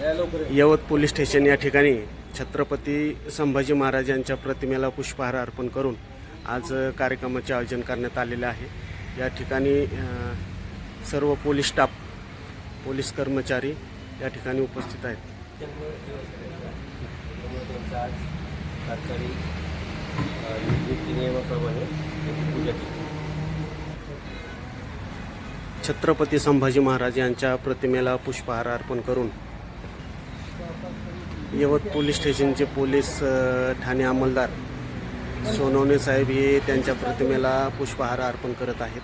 यवत police station या ठिकाणी छत्रपती संभाजी महाराज यांच्या प्रतिमेला पुष्पहार अर्पण करून आज कार्यक्रमाचे आयोजन करण्यात आलेले आहे. या ठिकाणी सर्व पोलीस स्टाफ पोलीस कर्मचारी या ठिकाणी उपस्थित आहेत. सरकारी नियमाप्रमाणे पूजा केली छत्रपती संभाजी महाराज यांच्या प्रतिमेला पुष्पहार अर्पण करून यवत पोलीस स्टेशनचे पोलीस ठाणे अंमलदार सोनवणे साहेब हे त्यांच्या प्रतिमेला पुष्पहार अर्पण करत आहेत.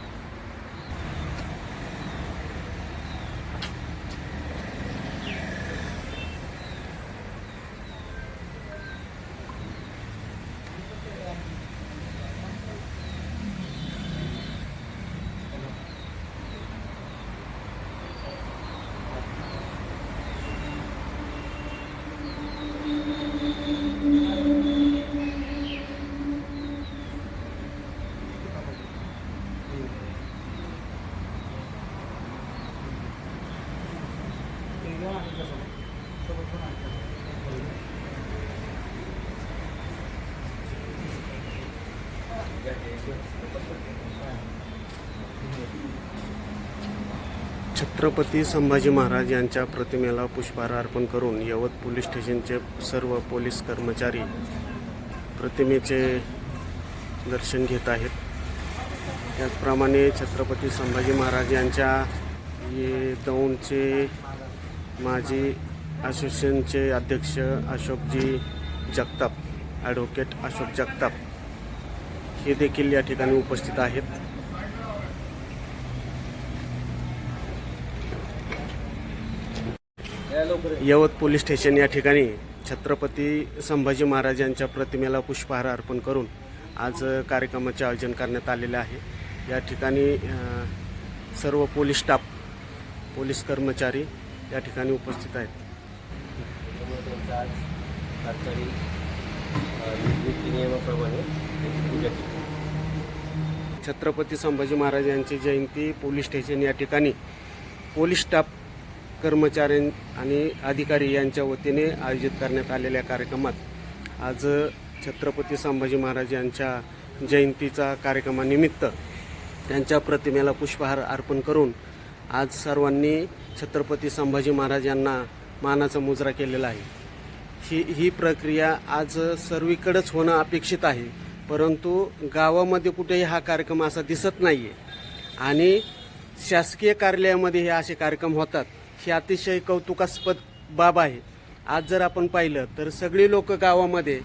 छत्रपती संभाजी महाराज यांच्या प्रतिमेला पुष्पहार अर्पण करून यवत पोलीस स्टेशनचे सर्व पोलीस कर्मचारी प्रतिमेचे दर्शन घेत आहेत. त्याचप्रमाणे छत्रपती संभाजी महाराज यांच्या ये दौंडचे माजी असोसिएशनचे अध्यक्ष अशोकजी जगताप ॲडव्होकेट अशोक जगताप हे देखील या ठिकाणी उपस्थित आहेत. यवत पोलीस स्टेशन या ठिकाणी छत्रपती संभाजी महाराज यांच्या प्रतिमेला पुष्पहार अर्पण करून आज कार्यक्रमाचे आयोजन करण्यात आलेले आहे. या ठिकाणी सर्व पोलीस स्टाफ पोलीस कर्मचारी या ठिकाणी उपस्थित आहेत. त्यांचा आज सरकारी नियमाप्रमाणे त्यांची पूजा केली छत्रपती संभाजी महाराज यांची जयंती पोलीस स्टेशन या ठिकाणी. पोलीस स्टाफ कर्मचारी आणि अधिकारी यांच्या वतीने आयोजित करण्यात आलेल्या कार्यक्रमात आज छत्रपती संभाजी महाराज यांच्या जयंतीचा कार्यक्रमानिमित्त त्यांच्या प्रतिमेला पुष्पहार अर्पण करून आज सर्वांनी छत्रपती संभाजी महाराज यांना मानाचा मुजरा केलेला आहे. ही ही प्रक्रिया आज सर्वीकडेच होणं अपेक्षित आहे परंतु गावामध्ये कुठेही हा कार्यक्रम असा दिसत नाही आहे आणि शासकीय कार्यालयामध्ये हे असे कार्यक्रम होतात ही अतिशय कौतुकास्पद बाब आहे. आज जर आपण पाहिलं तर सगळी लोक गावामध्ये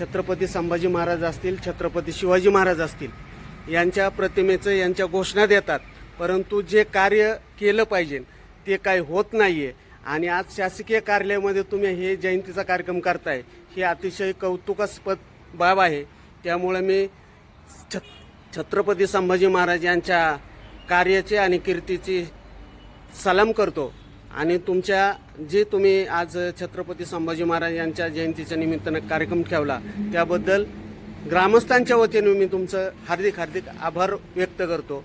छत्रपती संभाजी महाराज असतील छत्रपती शिवाजी महाराज असतील यांच्या प्रतिमेचं यांच्या घोषणा देतात. परंतु जे कार्य केलं पाहिजे ते काही होत नाही आहे आणि आज शासकीय कार्यालयामध्ये तुम्ही हे जयंतीचा कार्यक्रम करताय हे अतिशय कौतुकास्पद बाब आहे. त्यामुळे मी छ- छत्रपती संभाजी महाराज यांच्या कार्याचे आणि कीर्तीची सलाम करतो. आणि तुमच्या जे तुम्ही आज छत्रपती संभाजी महाराज यांच्या जयंतीच्या निमित्तानं कार्यक्रम ठेवला त्याबद्दल ग्रामस्थांच्या वतीने मी तुमचं हार्दिक हार्दिक आभार व्यक्त करतो.